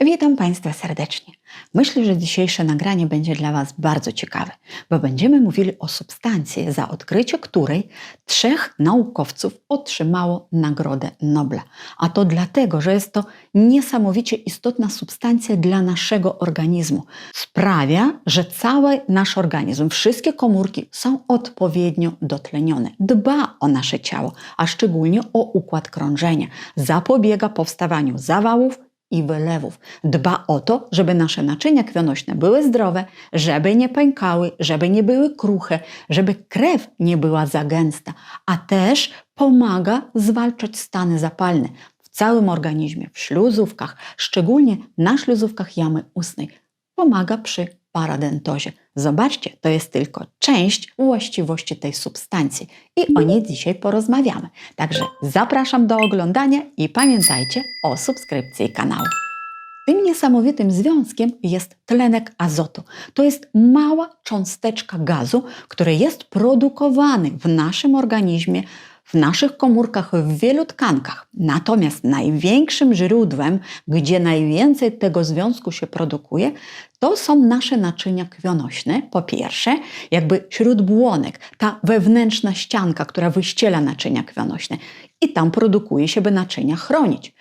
Witam Państwa serdecznie. Myślę, że dzisiejsze nagranie będzie dla Was bardzo ciekawe, bo będziemy mówili o substancji, za odkrycie której trzech naukowców otrzymało Nagrodę Nobla. A to dlatego, że jest to niesamowicie istotna substancja dla naszego organizmu. Sprawia, że cały nasz organizm, wszystkie komórki są odpowiednio dotlenione. Dba o nasze ciało, a szczególnie o układ krążenia. Zapobiega powstawaniu zawałów, i wylewów. Dba o to, żeby nasze naczynia krwionośne były zdrowe, żeby nie pękały, żeby nie były kruche, żeby krew nie była za gęsta, a też pomaga zwalczać stany zapalne w całym organizmie, w śluzówkach, szczególnie na śluzówkach jamy ustnej. Pomaga przy paradentozie. Zobaczcie, to jest tylko część właściwości tej substancji i o niej dzisiaj porozmawiamy. Także zapraszam do oglądania i pamiętajcie o subskrypcji kanału. Tym niesamowitym związkiem jest tlenek azotu. To jest mała cząsteczka gazu, który jest produkowany w naszym organizmie w naszych komórkach w wielu tkankach. Natomiast największym źródłem, gdzie najwięcej tego związku się produkuje, to są nasze naczynia krwionośne. Po pierwsze, jakby śródbłonek, ta wewnętrzna ścianka, która wyściela naczynia krwionośne. I tam produkuje się, by naczynia chronić.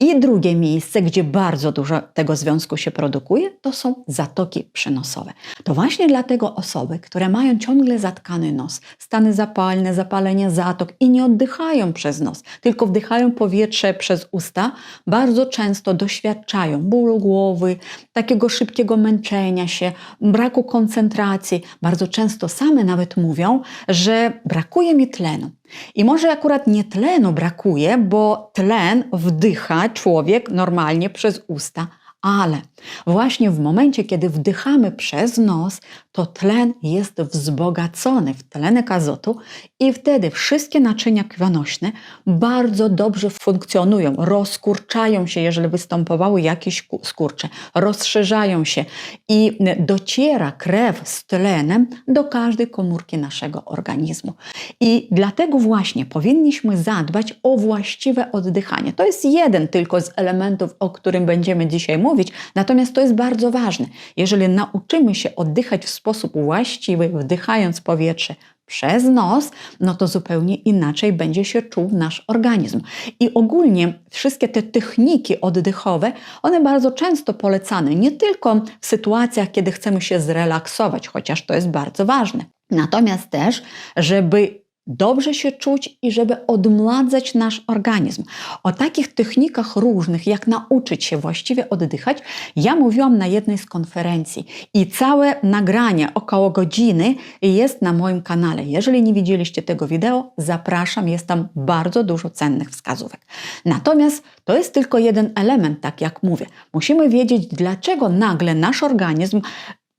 I drugie miejsce, gdzie bardzo dużo tego związku się produkuje, to są zatoki przenosowe. To właśnie dlatego osoby, które mają ciągle zatkany nos, stany zapalne, zapalenie zatok i nie oddychają przez nos, tylko wdychają powietrze przez usta, bardzo często doświadczają bólu głowy, takiego szybkiego męczenia się, braku koncentracji. Bardzo często same nawet mówią, że brakuje mi tlenu. I może akurat nie tlenu brakuje, bo tlen wdycha człowiek normalnie przez usta, ale właśnie w momencie, kiedy wdychamy przez nos, to tlen jest wzbogacony w tlenek azotu i wtedy wszystkie naczynia krwionośne bardzo dobrze funkcjonują, rozkurczają się, jeżeli występowały jakieś skurcze, rozszerzają się i dociera krew z tlenem do każdej komórki naszego organizmu. I dlatego właśnie powinniśmy zadbać o właściwe oddychanie. To jest jeden tylko z elementów, o którym będziemy dzisiaj mówić, natomiast to jest bardzo ważne. Jeżeli nauczymy się oddychać w sposób właściwy, wdychając powietrze przez nos, no to zupełnie inaczej będzie się czuł nasz organizm. I ogólnie wszystkie te techniki oddechowe, one bardzo często polecane, nie tylko w sytuacjach, kiedy chcemy się zrelaksować, chociaż to jest bardzo ważne. Natomiast też, żeby dobrze się czuć i żeby odmladzać nasz organizm. O takich technikach różnych, jak nauczyć się właściwie oddychać, ja mówiłam na jednej z konferencji i całe nagranie około godziny jest na moim kanale. Jeżeli nie widzieliście tego wideo, zapraszam, jest tam bardzo dużo cennych wskazówek. Natomiast to jest tylko jeden element, tak jak mówię. Musimy wiedzieć, dlaczego nagle nasz organizm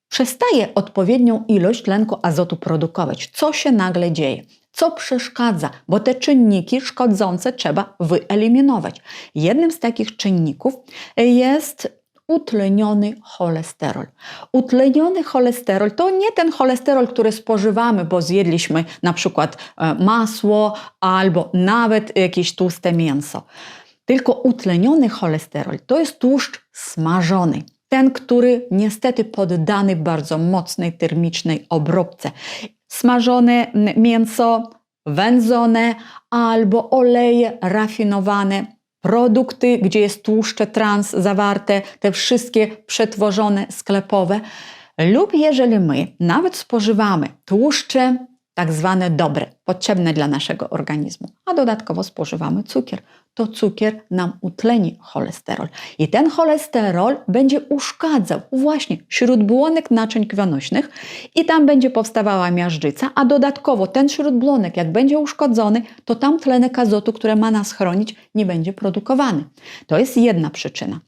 przestaje odpowiednią ilość tlenku azotu produkować. Co się nagle dzieje? Co przeszkadza, bo te czynniki szkodzące trzeba wyeliminować. Jednym z takich czynników jest utleniony cholesterol. Utleniony cholesterol to nie ten cholesterol, który spożywamy, bo zjedliśmy na przykład e, masło albo nawet jakieś tłuste mięso. Tylko utleniony cholesterol to jest tłuszcz smażony. Ten, który niestety poddany bardzo mocnej termicznej obróbce smażone mięso, wędzone albo oleje rafinowane, produkty, gdzie jest tłuszcze trans zawarte, te wszystkie przetworzone sklepowe. Lub jeżeli my nawet spożywamy tłuszcze tak zwane dobre, potrzebne dla naszego organizmu, a dodatkowo spożywamy cukier, to cukier nam utleni cholesterol. I ten cholesterol będzie uszkadzał właśnie śródbłonek naczyń krwionośnych i tam będzie powstawała miażdżyca, a dodatkowo ten śródbłonek, jak będzie uszkodzony, to tam tlenek azotu, które ma nas chronić, nie będzie produkowany. To jest jedna przyczyna.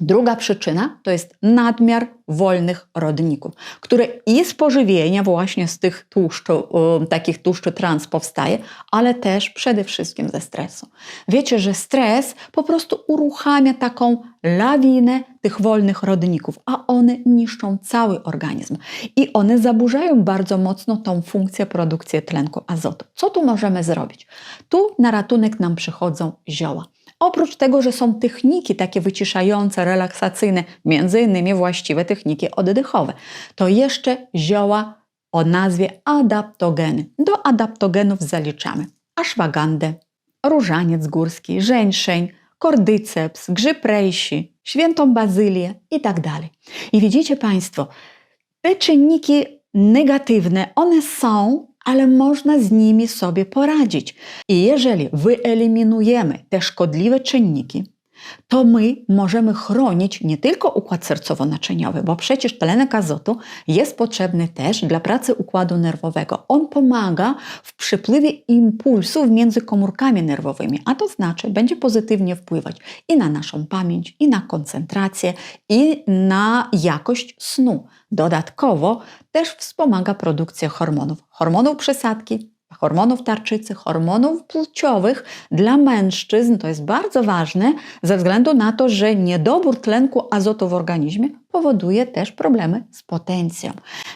Druga przyczyna to jest nadmiar wolnych rodników, które i z pożywienia właśnie z tych tłuszczu, takich tłuszczy trans powstaje, ale też przede wszystkim ze stresu. Wiecie, że stres po prostu uruchamia taką lawinę tych wolnych rodników, a one niszczą cały organizm i one zaburzają bardzo mocno tą funkcję produkcji tlenku azotu. Co tu możemy zrobić? Tu na ratunek nam przychodzą zioła. Oprócz tego, że są techniki takie wyciszające, relaksacyjne, między innymi właściwe techniki oddechowe, to jeszcze zioła o nazwie adaptogeny. Do adaptogenów zaliczamy ashwagandę, różaniec górski, żeńszeń, kordyceps, grzyb rejsi, świętą bazylię i tak. I widzicie Państwo, te czynniki negatywne, one są, ale można z nimi sobie poradzić. I jeżeli wyeliminujemy te szkodliwe czynniki, to my możemy chronić nie tylko układ sercowo-naczyniowy, bo przecież tlenek azotu jest potrzebny też dla pracy układu nerwowego. On pomaga w przepływie impulsów między komórkami nerwowymi, a to znaczy będzie pozytywnie wpływać i na naszą pamięć, i na koncentrację, i na jakość snu. Dodatkowo też wspomaga produkcję hormonów, hormonów przesadki, hormonów tarczycy, hormonów płciowych dla mężczyzn. To jest bardzo ważne ze względu na to, że niedobór tlenku azotu w organizmie powoduje też problemy z potencją.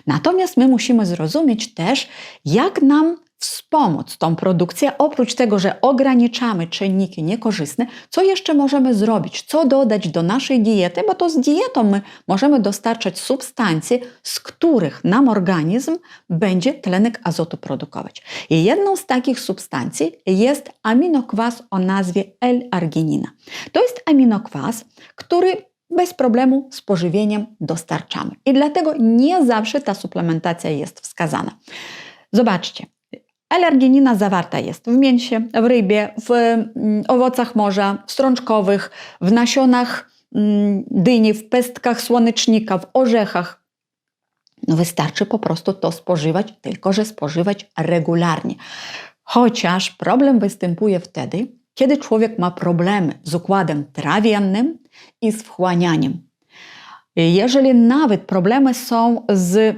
Natomiast my musimy zrozumieć też, jak nam wspomóc tą produkcję, oprócz tego, że ograniczamy czynniki niekorzystne, co jeszcze możemy zrobić, co dodać do naszej diety, bo to z dietą my możemy dostarczać substancje, z których nam organizm będzie tlenek azotu produkować. I jedną z takich substancji jest aminokwas o nazwie L-arginina. To jest aminokwas, który bez problemu z pożywieniem dostarczamy. I dlatego nie zawsze ta suplementacja jest wskazana. Zobaczcie, Alergenina zawarta jest w mięsie, w rybie, w mm, owocach morza, w strączkowych, w nasionach mm, dyni, w pestkach słonecznika, w orzechach. No wystarczy po prostu to spożywać, tylko że spożywać regularnie. Chociaż problem występuje wtedy, kiedy człowiek ma problemy z układem trawiennym i z wchłanianiem. Jeżeli nawet problemy są z,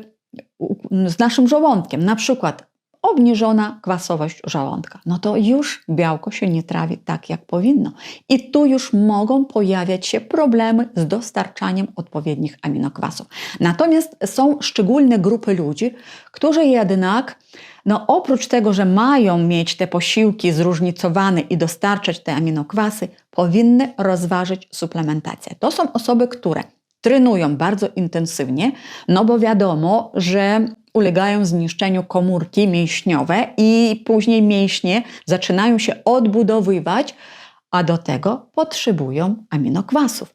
z naszym żołądkiem, na przykład obniżona kwasowość żołądka, no to już białko się nie trawi tak, jak powinno. I tu już mogą pojawiać się problemy z dostarczaniem odpowiednich aminokwasów. Natomiast są szczególne grupy ludzi, którzy jednak no oprócz tego, że mają mieć te posiłki zróżnicowane i dostarczać te aminokwasy, powinny rozważyć suplementację. To są osoby, które trenują bardzo intensywnie, no bo wiadomo, że ulegają zniszczeniu komórki mięśniowe i później mięśnie zaczynają się odbudowywać, a do tego potrzebują aminokwasów.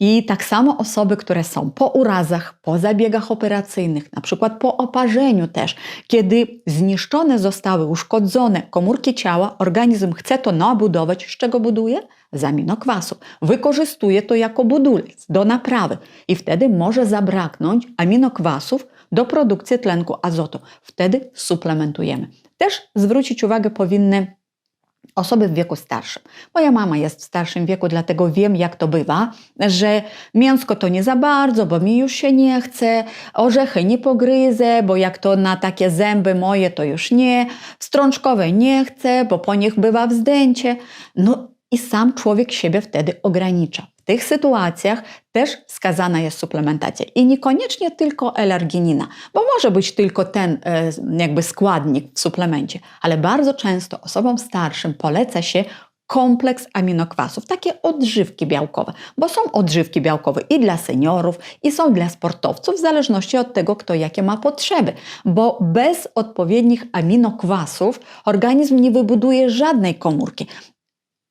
I tak samo osoby, które są po urazach, po zabiegach operacyjnych, na przykład po oparzeniu też, kiedy zniszczone zostały, uszkodzone komórki ciała, organizm chce to nabudować. Z czego buduje? Z aminokwasów. Wykorzystuje to jako budulec do naprawy i wtedy może zabraknąć aminokwasów, do produkcji tlenku azotu. Wtedy suplementujemy. Też zwrócić uwagę powinny osoby w wieku starszym. Moja mama jest w starszym wieku, dlatego wiem, jak to bywa, że mięsko to nie za bardzo, bo mi już się nie chce, orzechy nie pogryzę, bo jak to na takie zęby moje, to już nie, strączkowe nie chcę, bo po nich bywa wzdęcie. No i sam człowiek siebie wtedy ogranicza tych sytuacjach też wskazana jest suplementacja. I niekoniecznie tylko L-arginina, bo może być tylko ten e, jakby składnik w suplemencie, ale bardzo często osobom starszym poleca się kompleks aminokwasów, takie odżywki białkowe, bo są odżywki białkowe i dla seniorów, i są dla sportowców, w zależności od tego, kto jakie ma potrzeby, bo bez odpowiednich aminokwasów organizm nie wybuduje żadnej komórki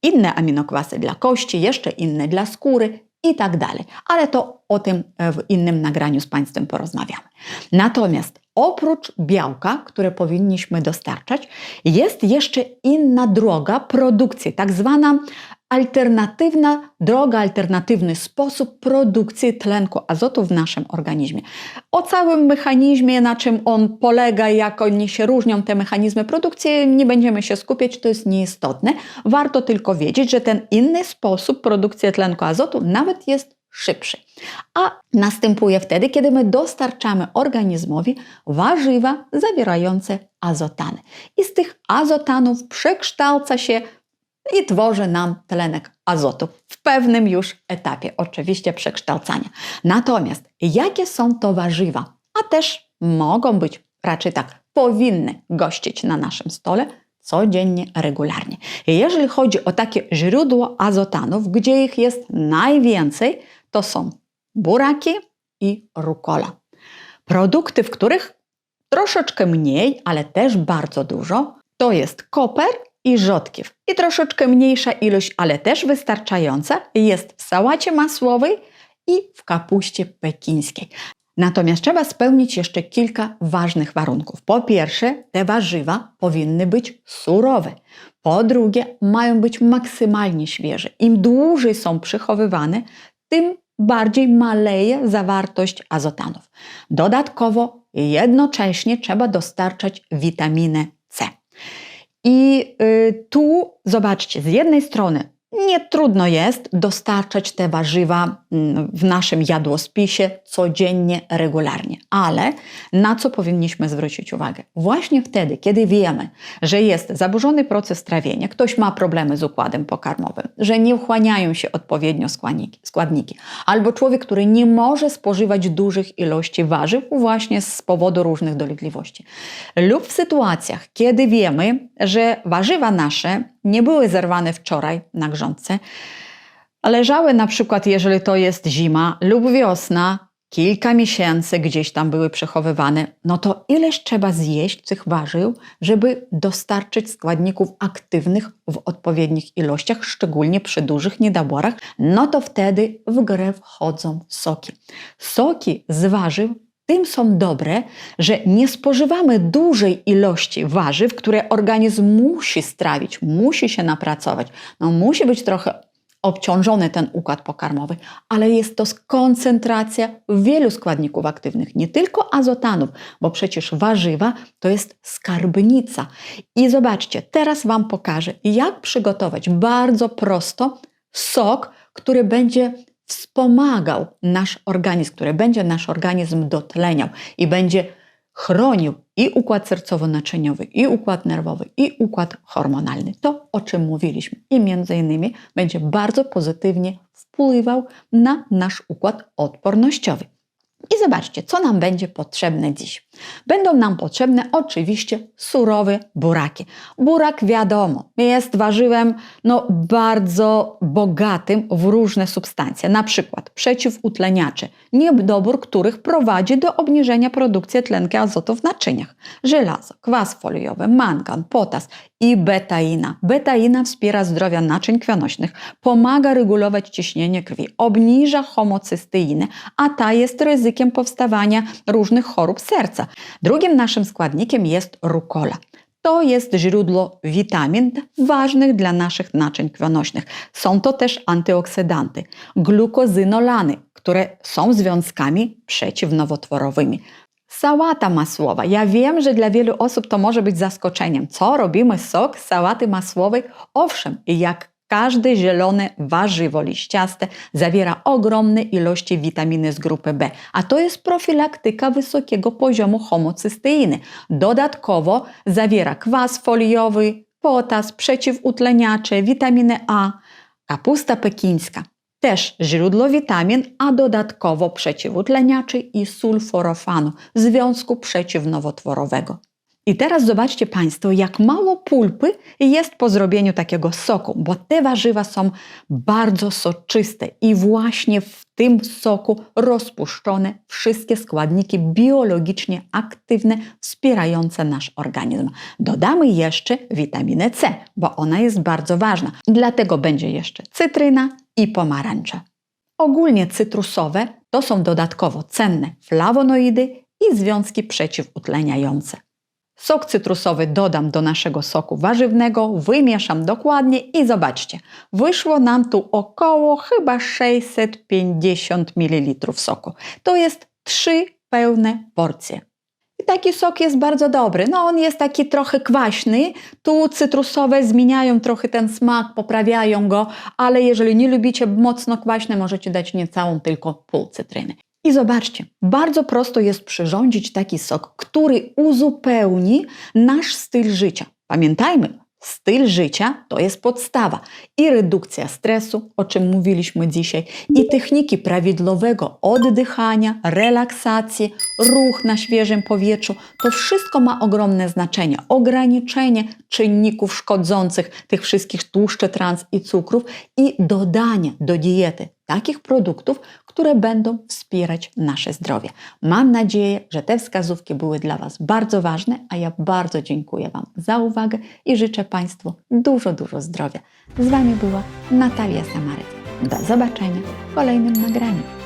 inne aminokwasy dla kości, jeszcze inne dla skóry i tak dalej. Ale to o tym e, w innym nagraniu z Państwem porozmawiamy. Natomiast oprócz białka, które powinniśmy dostarczać, jest jeszcze inna droga produkcji, tak zwana alternatywna droga, alternatywny sposób produkcji tlenku azotu w naszym organizmie. O całym mechanizmie, na czym on polega, jak oni się różnią, te mechanizmy produkcji, nie będziemy się skupiać, to jest nieistotne. Warto tylko wiedzieć, że ten inny sposób produkcji tlenku azotu nawet jest szybszy. A następuje wtedy, kiedy my dostarczamy organizmowi warzywa zawierające azotany. I z tych azotanów przekształca się i tworzy nam tlenek azotu w pewnym już etapie, oczywiście przekształcania. Natomiast jakie są to warzywa, a też mogą być, raczej tak, powinny gościć na naszym stole, codziennie, regularnie. Jeżeli chodzi o takie źródło azotanów, gdzie ich jest najwięcej, to są buraki i rukola. Produkty, w których troszeczkę mniej, ale też bardzo dużo, to jest koper i rzodkiew. I troszeczkę mniejsza ilość, ale też wystarczająca, jest w sałacie masłowej i w kapuście pekińskiej. Natomiast trzeba spełnić jeszcze kilka ważnych warunków. Po pierwsze, te warzywa powinny być surowe. Po drugie, mają być maksymalnie świeże. Im dłużej są przechowywane, tym bardziej maleje zawartość azotanów. Dodatkowo jednocześnie trzeba dostarczać witaminę. I y, tu zobaczcie, z jednej strony nie trudno jest dostarczać te warzywa mm, w naszym jadłospisie codziennie, regularnie, ale na co powinniśmy zwrócić uwagę? Właśnie wtedy, kiedy wiemy, że jest zaburzony proces trawienia, ktoś ma problemy z układem pokarmowym, że nie wchłaniają się odpowiednio składniki, składniki, albo człowiek, który nie może spożywać dużych ilości warzyw właśnie z powodu różnych dolegliwości, lub w sytuacjach, kiedy wiemy, że warzywa nasze nie były zerwane wczoraj na grządce, leżały na przykład, jeżeli to jest zima lub wiosna, kilka miesięcy gdzieś tam były przechowywane, no to ileż trzeba zjeść tych warzyw, żeby dostarczyć składników aktywnych w odpowiednich ilościach, szczególnie przy dużych niedoborach, no to wtedy w grę wchodzą soki. Soki z warzyw tym są dobre, że nie spożywamy dużej ilości warzyw, które organizm musi strawić, musi się napracować. No, musi być trochę obciążony ten układ pokarmowy, ale jest to koncentracja wielu składników aktywnych, nie tylko azotanów, bo przecież warzywa to jest skarbnica. I zobaczcie, teraz Wam pokażę, jak przygotować bardzo prosto sok, który będzie wspomagał nasz organizm, który będzie nasz organizm dotleniał i będzie chronił i układ sercowo-naczyniowy, i układ nerwowy, i układ hormonalny. To, o czym mówiliśmy. I między innymi będzie bardzo pozytywnie wpływał na nasz układ odpornościowy. I zobaczcie, co nam będzie potrzebne dziś. Będą nam potrzebne oczywiście surowe buraki. Burak, wiadomo, jest warzywem no, bardzo bogatym w różne substancje, na przykład przeciwutleniacze, niedobór których prowadzi do obniżenia produkcji tlenku azotu w naczyniach. Żelazo, kwas foliowy, mangan, potas i betaina. Betaina wspiera zdrowia naczyń krwionośnych, pomaga regulować ciśnienie krwi, obniża homocysteinę, a ta jest ryzykiem powstawania różnych chorób serca. Drugim naszym składnikiem jest rukola. To jest źródło witamin ważnych dla naszych naczyń krwionośnych. Są to też antyoksydanty, glukozynolany, które są związkami przeciwnowotworowymi. Sałata masłowa. Ja wiem, że dla wielu osób to może być zaskoczeniem. Co robimy sok z sałaty masłowej? Owszem, jak każde zielone warzywo liściaste zawiera ogromne ilości witaminy z grupy B, a to jest profilaktyka wysokiego poziomu homocysteiny. Dodatkowo zawiera kwas foliowy, potas, przeciwutleniacze, witaminę A, kapusta pekińska. Też źródło witamin, a dodatkowo przeciwutleniaczy i sulforofanu, związku przeciwnowotworowego. I teraz zobaczcie Państwo, jak mało pulpy jest po zrobieniu takiego soku, bo te warzywa są bardzo soczyste i właśnie w tym soku rozpuszczone wszystkie składniki biologicznie aktywne, wspierające nasz organizm. Dodamy jeszcze witaminę C, bo ona jest bardzo ważna. Dlatego będzie jeszcze cytryna i pomarańcze. Ogólnie cytrusowe to są dodatkowo cenne flawonoidy i związki przeciwutleniające. Sok cytrusowy dodam do naszego soku warzywnego, wymieszam dokładnie i zobaczcie, wyszło nam tu około chyba 650 ml soku. To jest trzy pełne porcje. Taki sok jest bardzo dobry. No on jest taki trochę kwaśny. Tu cytrusowe zmieniają trochę ten smak, poprawiają go, ale jeżeli nie lubicie mocno kwaśne, możecie dać nie całą, tylko pół cytryny. I zobaczcie, bardzo prosto jest przyrządzić taki sok, który uzupełni nasz styl życia. Pamiętajmy, Styl życia to jest podstawa i redukcja stresu, o czym mówiliśmy dzisiaj, i techniki prawidłowego oddychania, relaksacji, ruch na świeżym powietrzu. To wszystko ma ogromne znaczenie. Ograniczenie czynników szkodzących, tych wszystkich tłuszczy, trans i cukrów i dodanie do diety takich produktów, które będą wspierać nasze zdrowie. Mam nadzieję, że te wskazówki były dla Was bardzo ważne, a ja bardzo dziękuję Wam za uwagę i życzę Państwu dużo, dużo zdrowia. Z Wami była Natalia Samaryc. Do zobaczenia w kolejnym nagraniu.